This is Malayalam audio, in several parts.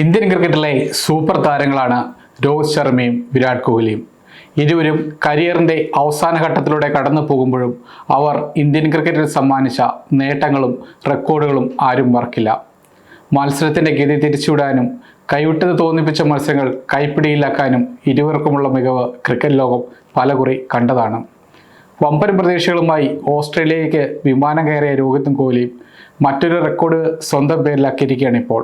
ഇന്ത്യൻ ക്രിക്കറ്റിലെ സൂപ്പർ താരങ്ങളാണ് രോഹിത് ശർമ്മയും വിരാട് കോഹ്ലിയും. ഇരുവരും കരിയറിന്റെ അവസാന ഘട്ടത്തിലൂടെ കടന്നു പോകുമ്പോഴും അവർ ഇന്ത്യൻ ക്രിക്കറ്റിൽ സമ്മാനിച്ച നേട്ടങ്ങളും റെക്കോർഡുകളും ആരും മറക്കില്ല. മത്സരത്തിന്റെ ഗതി തിരിച്ചുവിടാനും കൈവിട്ടത് തോന്നിപ്പിച്ച മത്സരങ്ങൾ കൈപ്പിടിയിലാക്കാനും ഇരുവർക്കുമുള്ള മികവ് ക്രിക്കറ്റ് ലോകം പലകുറി കണ്ടതാണ്. വമ്പൻ പ്രതീക്ഷകളുമായി ഓസ്ട്രേലിയയ്ക്ക് വിമാനം കയറിയ രോഹിത്തും കോഹ്ലിയും മറ്റൊരു റെക്കോർഡ് സ്വന്തം പേരിലാക്കിയിരിക്കുകയാണ് ഇപ്പോൾ.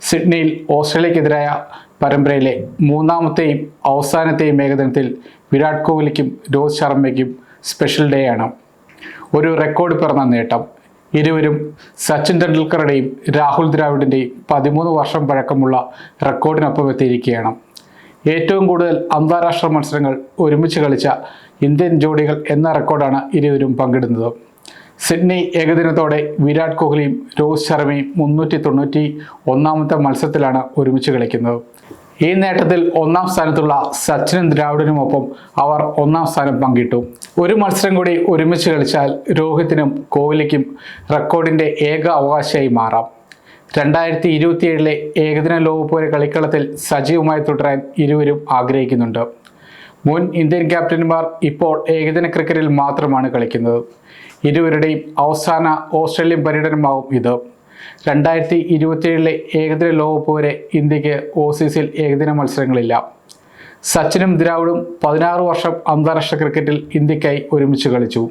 സിഡ്നിയിൽ ഓസ്ട്രേലിയക്കെതിരായ പരമ്പരയിലെ മൂന്നാമത്തെയും അവസാനത്തെയും ഏകദിനത്തിൽ വിരാട് കോഹ്ലിക്കും രോഹിത് ശർമ്മയ്ക്കും സ്പെഷ്യൽ ഡേ ആണ്. ഒരു റെക്കോർഡ് പിറന്ന നേട്ടം. ഇരുവരും സച്ചിൻ ടെണ്ടുൽക്കറുടെയും രാഹുൽ ദ്രാവിഡിന്റെയും പതിമൂന്ന് വർഷം പഴക്കമുള്ള റെക്കോർഡിനൊപ്പം എത്തിയിരിക്കുകയാണ്. ഏറ്റവും കൂടുതൽ അന്താരാഷ്ട്ര മത്സരങ്ങൾ ഒരുമിച്ച് കളിച്ച ഇന്ത്യൻ ജോഡികൾ എന്ന റെക്കോർഡാണ് ഇരുവരും പങ്കിടുന്നത്. സിഡ്നി ഏകദിനത്തോടെ വിരാട് കോഹ്ലിയും രോഹിത് ശർമ്മയും മുന്നൂറ്റി തൊണ്ണൂറ്റി ഒന്നാമത്തെ മത്സരത്തിലാണ് ഒരുമിച്ച് കളിക്കുന്നത്. ഈ നേട്ടത്തിൽ ഒന്നാം സ്ഥാനത്തുള്ള സച്ചിനും ദ്രാവിഡിനുമൊപ്പം അവർ ഒന്നാം സ്ഥാനം പങ്കിട്ടു. ഒരു മത്സരം കൂടി ഒരുമിച്ച് കളിച്ചാൽ രോഹിത്തിനും കോഹ്ലിക്കും റെക്കോർഡിന്റെ ഏക അവകാശമായി മാറാം. രണ്ടായിരത്തി ഇരുപത്തിയേഴിലെ ഏകദിന ലോകകപ്പ് കളിക്കളത്തിൽ സജീവമായി തുടരാൻ ഇരുവരും ആഗ്രഹിക്കുന്നുണ്ട്. മുൻ ഇന്ത്യൻ ക്യാപ്റ്റന്മാർ ഇപ്പോൾ ഏകദിന ക്രിക്കറ്റിൽ മാത്രമാണ് കളിക്കുന്നത്. ഇരുവരുടെയും അവസാന ഓസ്ട്രേലിയൻ പര്യടനമാവും ഇത്. രണ്ടായിരത്തി ഇരുപത്തിയേഴിലെ ഏകദിന ലോകകപ്പ് വരെ ഇന്ത്യയ്ക്ക് ഓസീസിൽ ഏകദിന മത്സരങ്ങളില്ല. സച്ചിനും ദ്രാവിഡും പതിനാറ് വർഷം അന്താരാഷ്ട്ര ക്രിക്കറ്റിൽ ഇന്ത്യക്കായി ഒരുമിച്ച് കളിച്ചു.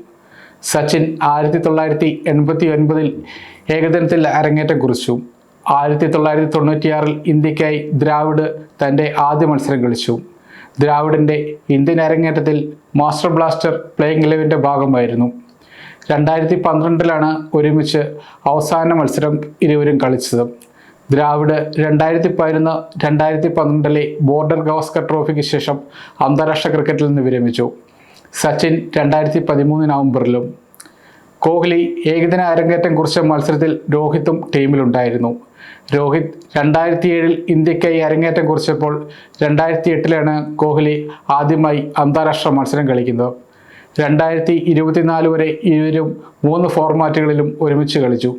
സച്ചിൻ ആയിരത്തി തൊള്ളായിരത്തി എൺപത്തി ഒൻപതിൽ ഏകദിനത്തിൽ അരങ്ങേറ്റം കുറിച്ചു. ആയിരത്തി തൊള്ളായിരത്തി തൊണ്ണൂറ്റിയാറിൽ ഇന്ത്യക്കായി ദ്രാവിഡ് തന്റെ ആദ്യ മത്സരം കളിച്ചു. ദ്രാവിഡിന്റെ ഇന്ത്യൻ അരങ്ങേറ്റത്തിൽ മാസ്റ്റർ ബ്ലാസ്റ്റർ പ്ലേയിങ് ഇലവന്റെ ഭാഗമായിരുന്നു. രണ്ടായിരത്തി പന്ത്രണ്ടിലാണ് ഒരുമിച്ച് അവസാന മത്സരം ഇരുവരും കളിച്ചത്. ദ്രാവിഡ് രണ്ടായിരത്തി പതിനൊന്ന് രണ്ടായിരത്തി പന്ത്രണ്ടിലെ ബോർഡർ ഗവാസ്കർ ട്രോഫിക്ക് ശേഷം അന്താരാഷ്ട്ര ക്രിക്കറ്റിൽ നിന്ന് വിരമിച്ചു. സച്ചിൻ രണ്ടായിരത്തി പതിമൂന്ന് നവംബറിലും. കോഹ്ലി ഏകദിന അരങ്ങേറ്റം കുറിച്ച മത്സരത്തിൽ രോഹിത്തും ടീമിലുണ്ടായിരുന്നു. രോഹിത് രണ്ടായിരത്തി ഏഴിൽ ഇന്ത്യക്കായി അരങ്ങേറ്റം കുറിച്ചപ്പോൾ രണ്ടായിരത്തി എട്ടിലാണ് കോഹ്ലി ആദ്യമായി അന്താരാഷ്ട്ര മത്സരം കളിക്കുന്നത്. രണ്ടായിരത്തി ഇരുപത്തിനാല് വരെ ഇരുവരും മൂന്ന് ഫോർമാറ്റുകളിലും ഒരുമിച്ച് കളിച്ചു.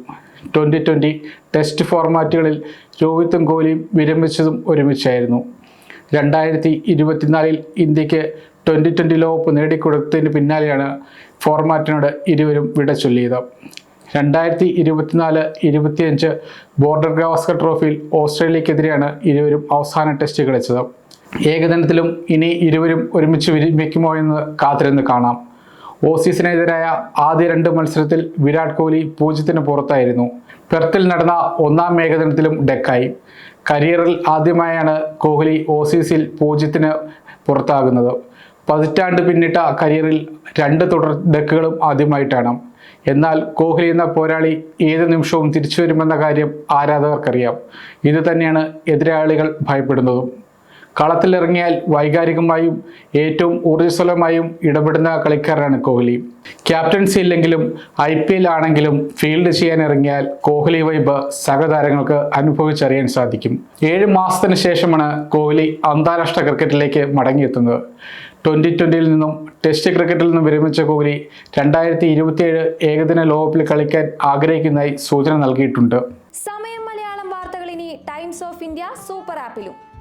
ട്വന്റി ട്വന്റി ടെസ്റ്റ് ഫോർമാറ്റുകളിൽ രോഹിത്തും കോഹ്ലിയും വിരമിച്ചതും ഒരുമിച്ചായിരുന്നു. രണ്ടായിരത്തി ഇരുപത്തിനാലിൽ ഇന്ത്യയ്ക്ക് ട്വന്റി ട്വന്റി ലോകകപ്പ് നേടിക്കൊടുത്തതിന് പിന്നാലെയാണ് ഫോർമാറ്റിനോട് ഇരുവരും വിട ചൊല്ലിയത്. രണ്ടായിരത്തി ഇരുപത്തിനാല് ഇരുപത്തിയഞ്ച് ബോർഡർ ഗവാസ്കർ ട്രോഫിയിൽ ഓസ്ട്രേലിയക്കെതിരെയാണ് ഇരുവരും അവസാന ടെസ്റ്റ് കളിച്ചത്. ഏകദിനത്തിലും ഇനി ഇരുവരും ഒരുമിച്ച് വിരമിക്കുമോ എന്ന് കാത്തിരുന്ന് കാണാം. ഓസീസിനെതിരായ ആദ്യ രണ്ട് മത്സരത്തിൽ വിരാട് കോഹ്ലി പൂജ്യത്തിന് പുറത്തായിരുന്നു. പെർത്തിൽ നടന്ന ഒന്നാം ഏകദിനത്തിലും ഡെക്കായി. കരിയറിൽ ആദ്യമായാണ് കോഹ്ലി ഓസീസിൽ പൂജ്യത്തിന് പുറത്താകുന്നത്. പതിറ്റാണ്ട് പിന്നിട്ട കരിയറിൽ രണ്ട് തുടർ ഡെക്കുകളും ആദ്യമായിട്ടാണ്. എന്നാൽ കോഹ്ലി എന്ന പോരാളി ഏത് നിമിഷവും തിരിച്ചു വരുമെന്ന കാര്യം ആരാധകർക്കറിയാം. ഇത് തന്നെയാണ് എതിരാളികൾ ഭയപ്പെടുന്നതും. കളത്തിലിറങ്ങിയാൽ വൈകാരികമായും ഏറ്റവും ഊർജസ്വലമായും ഇടപെടുന്ന കളിക്കാരനാണ് കോഹ്ലി. ക്യാപ്റ്റൻസി ഇല്ലെങ്കിലും ഐ പി എൽ ആണെങ്കിലും ഫീൽഡ് ചെയ്യാൻ ഇറങ്ങിയാൽ കോഹ്ലി വൈബ് സഹതാരങ്ങൾക്ക് അനുഭവിച്ചറിയാൻ സാധിക്കും. ഏഴ് മാസത്തിന് ശേഷമാണ് കോഹ്ലി അന്താരാഷ്ട്ര ക്രിക്കറ്റിലേക്ക് മടങ്ങിയെത്തുന്നത്. ട്വന്റി ട്വന്റിയിൽ നിന്നും ടെസ്റ്റ് ക്രിക്കറ്റിൽ നിന്നും വിരമിച്ച കോഹ്ലി രണ്ടായിരത്തി ഇരുപത്തിയേഴ് ഏകദിന ലോകകപ്പിൽ കളിക്കാൻ ആഗ്രഹിക്കുന്നതായി സൂചന നൽകിയിട്ടുണ്ട്. സമയം മലയാളം വാർത്തകൾ ഇനി ടൈംസ് ഓഫ് ഇന്ത്യ സൂപ്പർ ആപ്പിലും.